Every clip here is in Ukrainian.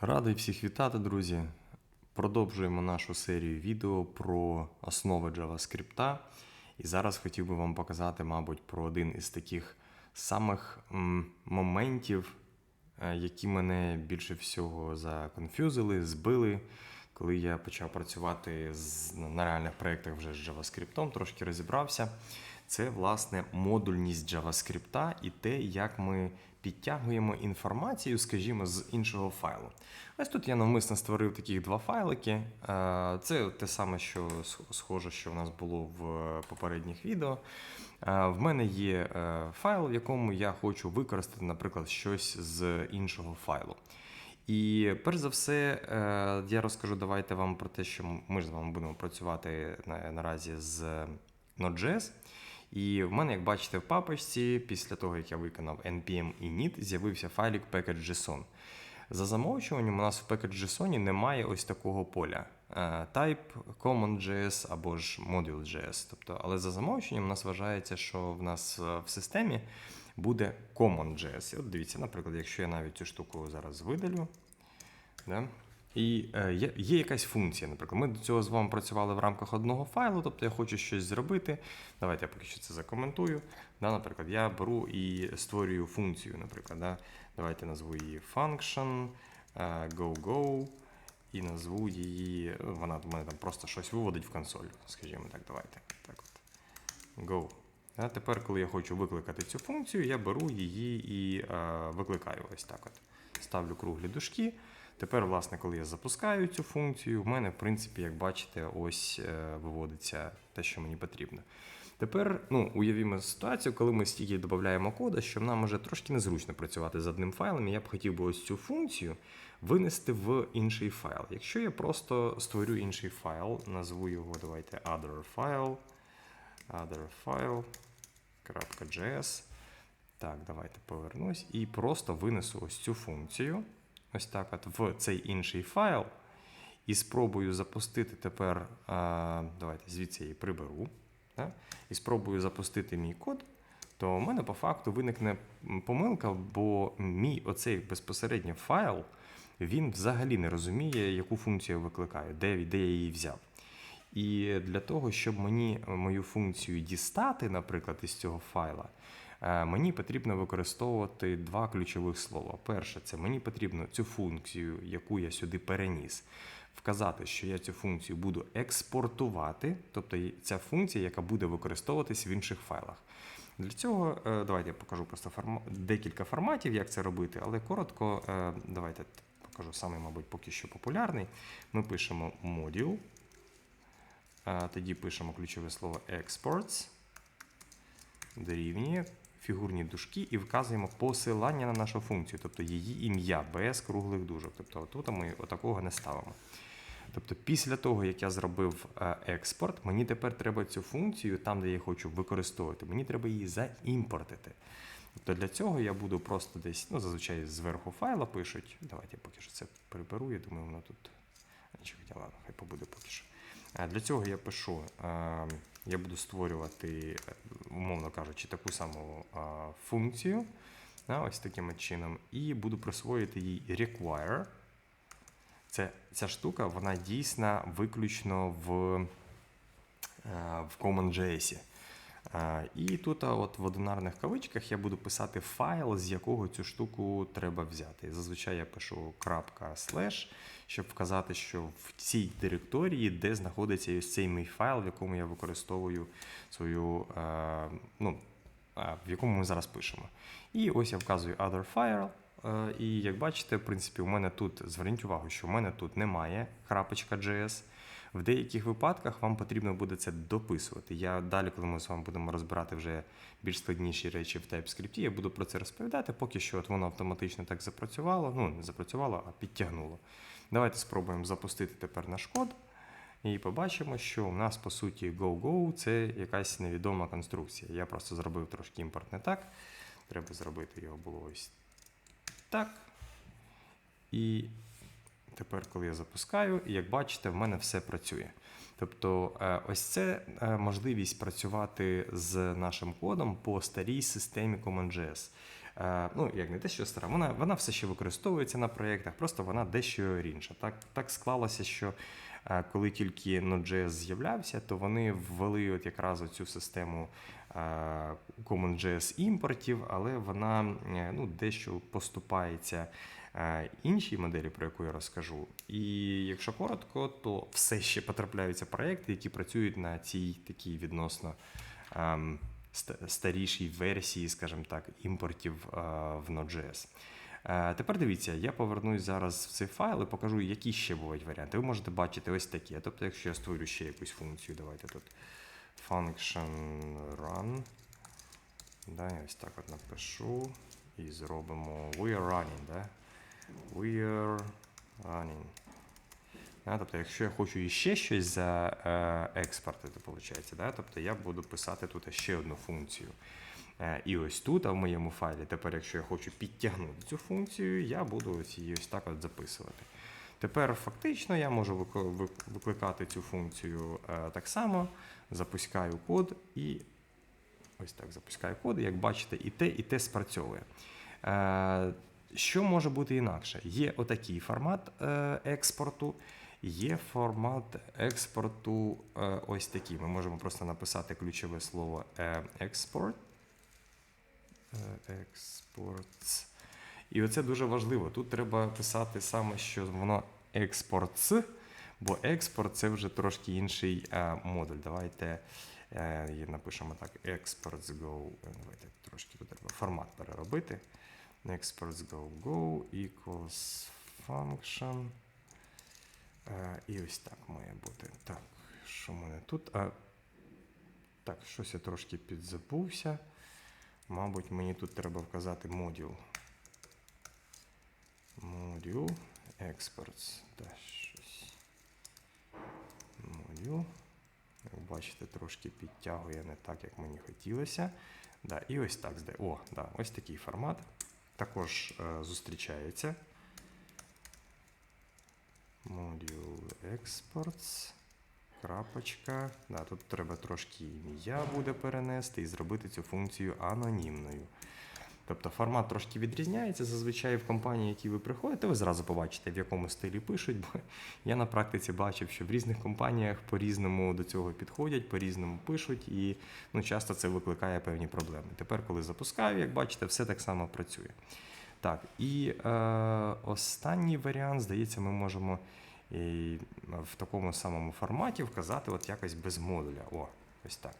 Радий всіх вітати, друзі. Продовжуємо нашу серію відео про основи JavaScript. І зараз хотів би вам показати, мабуть, про один із таких самих моментів, е, які мене більше всього законфюзили, збили, коли я почав працювати на реальних проєктах вже з JavaScript, трошки розібрався. Це власне модульність JavaScript і те, як ми підтягуємо інформацію, скажімо, з іншого файлу. Ось тут я навмисно створив таких два файлики. Е, Це те саме, що схоже, що в нас було в попередніх відео. Е, В мене є е, файл, в якому я хочу використати, наприклад, щось з іншого файлу. І перш за все, я розкажу давайте вам про те, що ми з вами будемо працювати наразі з Node.js. І в мене, як бачите, в папочці, після того, як я виконав npm init, з'явився файлик package.json. За замовчуванням, у нас в package.json немає ось такого поля е, type common.js або ж module.js. Тобто, але за замовчуванням у нас вважається, що в нас е, в системі буде common.js. І от дивіться, наприклад, якщо я навіть цю штуку зараз видалю. Да? І е, є, є якась функція, наприклад. Ми до цього з вами працювали в рамках одного файлу, тобто я хочу щось зробити. Давайте я поки що це закоментую. Да, Наприклад, я беру і створюю функцію. наприклад. Да. Давайте назву її function go-go і назву її. Вона в мене там просто щось виводить в консоль. Скажімо так, давайте. Так от. Go. Да, Тепер, коли я хочу викликати цю функцію, я беру її і е, викликаю ось так. от. Ставлю круглі дужки. Тепер, власне, коли я запускаю цю функцію, в мене, в принципі, як бачите, ось е, виводиться те, що мені потрібно. Тепер ну, уявімо ситуацію, коли ми стільки додаємо кода, що нам може трошки незручно працювати з одним файлом. і Я б хотів би ось цю функцію винести в інший файл. Якщо я просто створю інший файл, назву його, давайте other file, other file.js. Так, давайте повернусь і просто винесу ось цю функцію ось так от в цей інший файл. І спробую запустити тепер, давайте звідси я її приберу. Да? І спробую запустити мій код, то у мене по факту виникне помилка, бо мій оцей безпосередньо файл він взагалі не розуміє, яку функцію я викликаю, де, де я її взяв. І для того, щоб мені мою функцію дістати, наприклад, із цього файла, Е, мені потрібно використовувати два ключових слова. Перше, це мені потрібно цю функцію, яку я сюди переніс, вказати, що я цю функцію буду експортувати, тобто ця функція, яка буде використовуватись в інших файлах. Для цього е, давайте я покажу просто форма... декілька форматів, як це робити, але коротко, е, давайте покажу самий, мабуть, поки що популярний. Ми пишемо module, тоді пишемо ключове слово exports, дорівнює фігурні дужки і вказуємо посилання на нашу функцію, тобто її ім'я без круглих дужок. Тобто тут ми отакого не ставимо. Тобто, після того, як я зробив е, експорт, мені тепер треба цю функцію, там, де я хочу використовувати, мені треба її заімпортити. Тобто для цього я буду просто десь, ну, зазвичай зверху файла пишуть. Давайте я поки що це приберу, я думаю, воно тут. Нічого, ладно, хай побуде поки що. Для цього я пишу, я буду створювати, умовно кажучи, таку саму функцію. Ось таким чином, і буду присвоїти їй require. Це, Ця штука вона дійсна виключно в в CommonJS. І тут от в одинарних кавичках я буду писати файл, з якого цю штуку треба взяти. Зазвичай я пишу крапка слеш, щоб вказати, що в цій директорії, де знаходиться ось цей мій файл, в якому я використовую свою, ну, в якому ми зараз пишемо. І ось я вказую other file. І як бачите, в принципі, у мене тут зверніть увагу, що у мене тут немає крапочка .js. В деяких випадках вам потрібно буде це дописувати. Я далі, коли ми з вами будемо розбирати вже більш складніші речі в TypeScript, я буду про це розповідати, поки що от воно автоматично так запрацювало, ну не запрацювало, а підтягнуло. Давайте спробуємо запустити тепер наш код. І побачимо, що у нас, по суті, go-go це якась невідома конструкція. Я просто зробив трошки імпорт не так. Треба зробити його було ось так. І Тепер, коли я запускаю, і як бачите, в мене все працює. Тобто, е, ось це е, можливість працювати з нашим кодом по старій системі CommonJS. Е, ну, як не те, що стара, вона, вона все ще використовується на проєктах, просто вона дещо інша. Так, так склалося, що коли тільки Node.js з'являвся, то вони ввели от якраз цю систему CommonJS імпортів, але вона ну, дещо поступається іншій моделі, про яку я розкажу. І якщо коротко, то все ще потрапляються проекти, які працюють на цій такій відносно ем, старішій версії, скажімо так, імпортів е, в Node.js. Е, Тепер дивіться, я повернусь зараз в цей файл і покажу, які ще бувають варіанти. Ви можете бачити ось такі. Тобто, якщо я створю ще якусь функцію, давайте тут function run. Да, я ось так от напишу і зробимо we are running. Да? We are running. Да, тобто, якщо я хочу іще щось за е, виходить, да? тобто я буду писати тут ще одну функцію. Е, і ось тут, а в моєму файлі, тепер, якщо я хочу підтягнути цю функцію, я буду ось її ось так от записувати. Тепер фактично я можу викликати цю функцію е, так само, запускаю код і ось так запускаю код. Як бачите, і те, і те спрацьовує. Що може бути інакше? Є отакий формат е, експорту, є формат експорту е, ось такий. Ми можемо просто написати ключове слово е, експорт. Е, І оце дуже важливо. Тут треба писати саме, що воно експортс, бо експорт це вже трошки інший модуль. Давайте напишемо так: exports go. Давайте трошки тут треба формат переробити. Exports go go equals function. Е, і ось так має бути. Так, що в мене тут? А, так, щось я трошки підзабувся. Мабуть, мені тут треба вказати модул. Модул exports. Да, щось. Модул. Як бачите, трошки підтягує не так, як мені хотілося. Да, і ось так. О, да, ось такий формат. Також е, зустрічається. Module exports. Крапочка. Да, тут треба трошки ім'я буде перенести і зробити цю функцію анонімною. Тобто формат трошки відрізняється. Зазвичай в компанії, які ви приходите, ви зразу побачите, в якому стилі пишуть. Бо я на практиці бачив, що в різних компаніях по-різному до цього підходять, по-різному пишуть, і ну, часто це викликає певні проблеми. Тепер, коли запускаю, як бачите, все так само працює. Так, і е, останній варіант, здається, ми можемо і в такому самому форматі вказати от якось без модуля. О, ось так.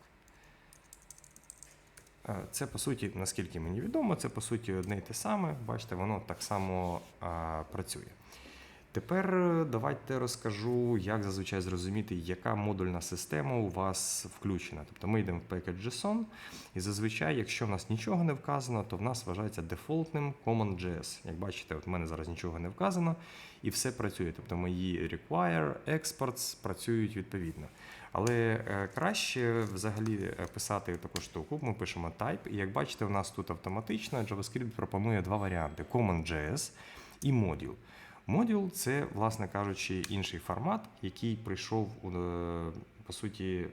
Е, Це по суті, наскільки мені відомо, це по суті одне й те саме. Бачите, воно так само а, працює. Тепер е, давайте розкажу, як зазвичай зрозуміти, яка модульна система у вас включена. Тобто ми йдемо в package.json, і зазвичай, якщо в нас нічого не вказано, то в нас вважається дефолтним CommonJS. Як бачите, от в мене зараз нічого не вказано, і все працює. Тобто мої require, exports працюють відповідно. Але е, краще взагалі е, писати таку штуку. Ми пишемо type, і як бачите, у нас тут автоматично JavaScript пропонує два варіанти: CommonJS і Module. Модул це, власне кажучи, інший формат, який прийшов е, по суті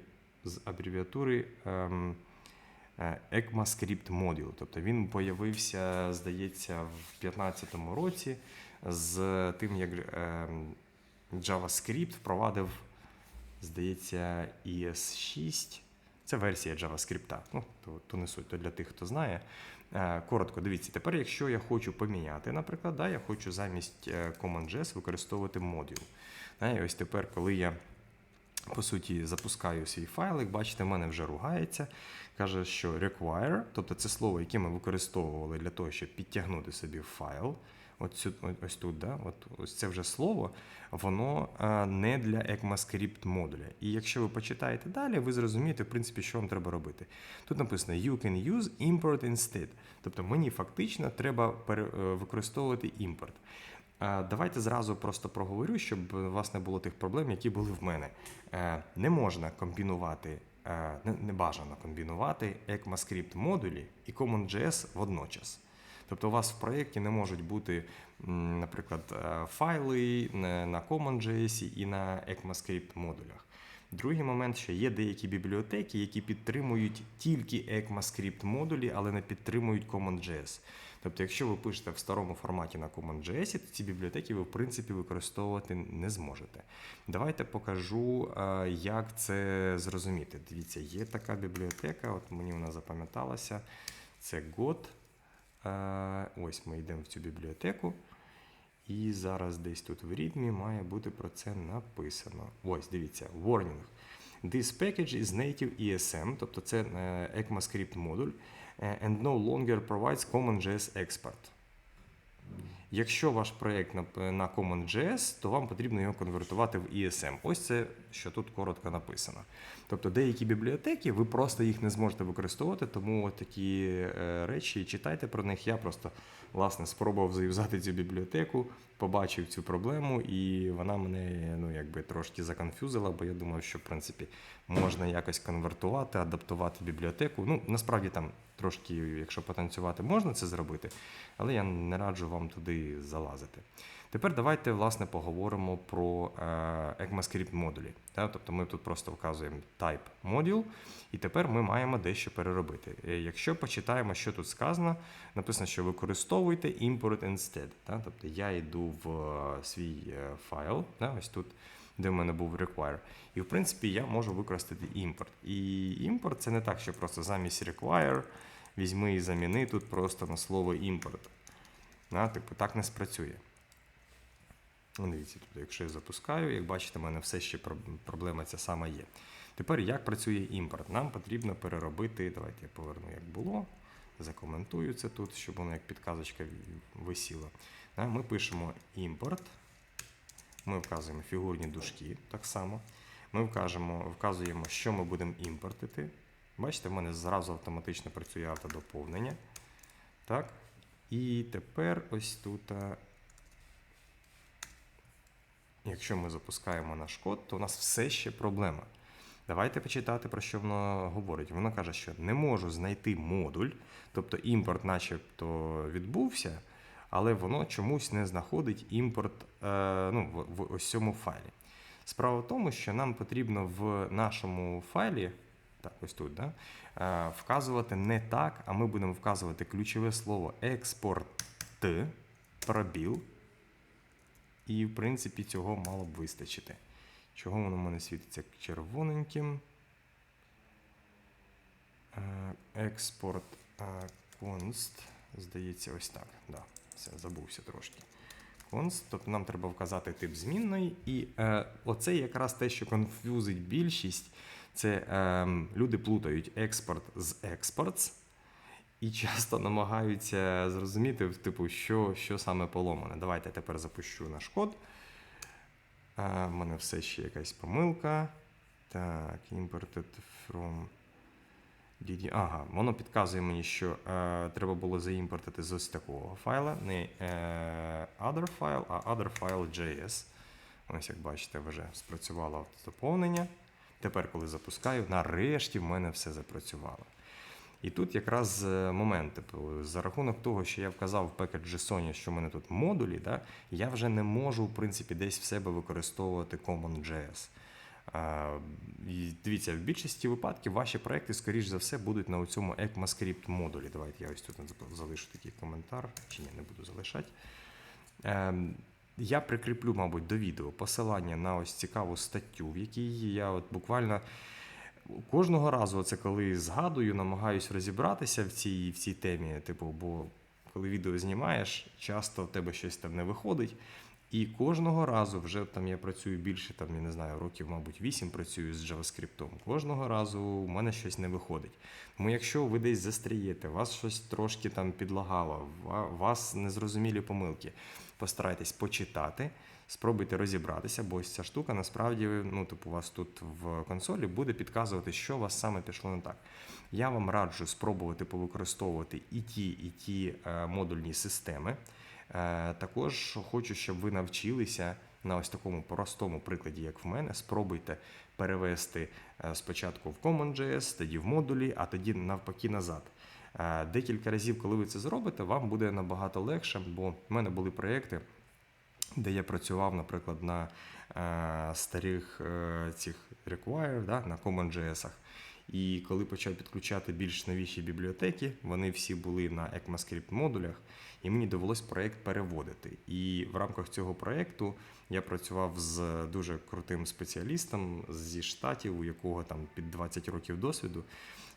з абревіатури ем, е, ECMAScript Module. Тобто він появився, здається, в 2015 році з тим, як ем, JavaScript впровадив, здається, ES6. Це версія JavaScript. Ну, то, то не суть, то для тих, хто знає. Е, Коротко, дивіться, тепер, якщо я хочу поміняти, наприклад, да, я хочу замість Command.js CommonJS використовувати модуль. Да, і ось тепер, коли я по суті запускаю свій файлик, бачите, в мене вже ругається. Каже, що require, тобто це слово, яке ми використовували для того, щоб підтягнути собі файл. От ось тут, да? От, ось це вже слово, воно е, не для ECMAScript модуля. І якщо ви почитаєте далі, ви зрозумієте, в принципі, що вам треба робити. Тут написано You can use import instead. Тобто мені фактично треба е, використовувати імпорт. Е, Давайте зразу просто проговорю, щоб у вас не було тих проблем, які були в мене. Е, Не можна комбінувати, е, не, бажано комбінувати ECMAScript модулі і CommonJS водночас. Тобто у вас в проєкті не можуть бути, наприклад, е, файли на CommonJS і на ECMAScript модулях. Другий момент, що є деякі бібліотеки, які підтримують тільки ECMAScript модулі, але не підтримують CommonJS. Тобто, якщо ви пишете в старому форматі на CommonJS, то ці бібліотеки ви в принципі використовувати не зможете. Давайте покажу, е, як це зрозуміти. Дивіться, є така бібліотека, от мені вона запам'яталася. Це God. Е, Ось ми йдемо в цю бібліотеку. І зараз десь тут в рідмі має бути про це написано. Ось, дивіться, warning. This package is native ESM, тобто це е, ECMAScript модуль, and no longer provides CommonJS export. Якщо ваш проєкт на CommonJS, то вам потрібно його конвертувати в ESM. Ось це, що тут коротко написано. Тобто деякі бібліотеки, ви просто їх не зможете використовувати, тому такі е, речі читайте про них. Я просто власне спробував зав'язати цю бібліотеку, побачив цю проблему, і вона мене ну, якби трошки законфюзила, бо я думав, що в принципі можна якось конвертувати, адаптувати бібліотеку. Ну, насправді там трошки, якщо потанцювати, можна це зробити, але я не раджу вам туди залазити. Тепер давайте власне поговоримо про е, ECMAScript модулі. Тобто ми тут просто вказуємо type module, і тепер ми маємо дещо переробити. Е, Якщо почитаємо, що тут сказано, написано, що використовуйте import instead. Тобто я йду в е, свій файл, ось тут, де в мене був require. І в принципі я можу використати імпорт. І імпорт це не так, що просто замість require візьми і заміни тут просто на слово. Да? Типу так не спрацює. Ну, Дивіться, тут, якщо я запускаю, як бачите, в мене все ще проблема ця сама є. Тепер як працює імпорт? Нам потрібно переробити. Давайте я поверну, як було. Закоментую це тут, щоб воно як підказочка висіла. Ми пишемо імпорт. Ми вказуємо фігурні дужки так само. Ми вкажемо, вказуємо, що ми будемо імпортити. Бачите, в мене зразу автоматично працює автодоповнення. Так. І тепер ось тут. Якщо ми запускаємо наш код, то у нас все ще проблема. Давайте почитати, про що воно говорить. Воно каже, що не можу знайти модуль, тобто імпорт, начебто, відбувся, але воно чомусь не знаходить імпорт е, ну, в, в ось цьому файлі. Справа в тому, що нам потрібно в нашому файлі, так, ось тут, да, е, вказувати не так, а ми будемо вказувати ключове слово експорт пробіл. І, в принципі, цього мало б вистачити. Чого воно в мене світиться червоненьким? Е, Експорт е, const. Здається, ось так. Да, все, забувся трошки. Const, тобто нам треба вказати тип змінної. І е, оце якраз те, що конфюзить більшість. Це е, люди плутають експорт з експортс. І часто намагаються зрозуміти, типу, що, що саме поломане. Давайте я тепер запущу наш код. А, в мене все ще якась помилка. Так, imported from DD. Ага, воно підказує мені, що е, треба було заімпортити з ось такого файла. Не е, other file, а other file.js. Ось, як бачите, вже спрацювало автозаповнення. Тепер, коли запускаю, нарешті в мене все запрацювало. І тут якраз е, момент, типу, за рахунок того, що я вказав в package JSON, що в мене тут модулі, да, я вже не можу, в принципі, десь в себе використовувати CommonJS. І дивіться, в більшості випадків ваші проекти, скоріш за все, будуть на цьому ECMAScript модулі. Давайте я ось тут залишу такий коментар, чи ні, не буду залишати. Ем, я прикріплю, мабуть, до відео посилання на ось цікаву статтю, в якій я от буквально кожного разу, це коли згадую, намагаюсь розібратися в цій, в цій темі. Типу, бо коли відео знімаєш, часто в тебе щось там не виходить. І кожного разу, вже там я працюю більше, там, я не знаю, років, мабуть, 8 працюю з JavaScript. Кожного разу у мене щось не виходить. Тому якщо ви десь застрієте, вас щось трошки там підлагало, вас незрозумілі помилки, постарайтесь почитати, спробуйте розібратися, бо ось ця штука насправді, ну, типу, у вас тут в консолі буде підказувати, що у вас саме пішло не так. Я вам раджу спробувати повикористовувати і ті, і ті е, модульні системи. Е, Також хочу, щоб ви навчилися на ось такому простому прикладі, як в мене. Спробуйте перевести е, спочатку в CommonJS, тоді в модулі, а тоді навпаки назад. Декілька разів, коли ви це зробите, вам буде набагато легше, бо в мене були проєкти, де я працював, наприклад, на е, старих е, цих require, да, на CommonJS. І коли почав підключати більш новіші бібліотеки, вони всі були на ECMAScript модулях, і мені довелось проєкт переводити. І в рамках цього проєкту я працював з дуже крутим спеціалістом зі штатів, у якого там під 20 років досвіду.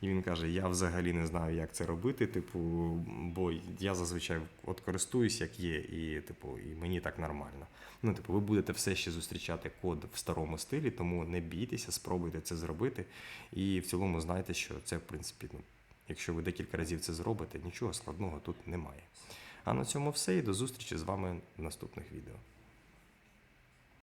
І він каже: Я взагалі не знаю, як це робити. Типу, бо я зазвичай от користуюсь, як є, і типу, і мені так нормально. Ну, типу, ви будете все ще зустрічати код в старому стилі, тому не бійтеся, спробуйте це зробити. І в цілому знайте, що це, в принципі, ну, якщо ви декілька разів це зробите, нічого складного тут немає. А на цьому все і до зустрічі з вами в наступних відео.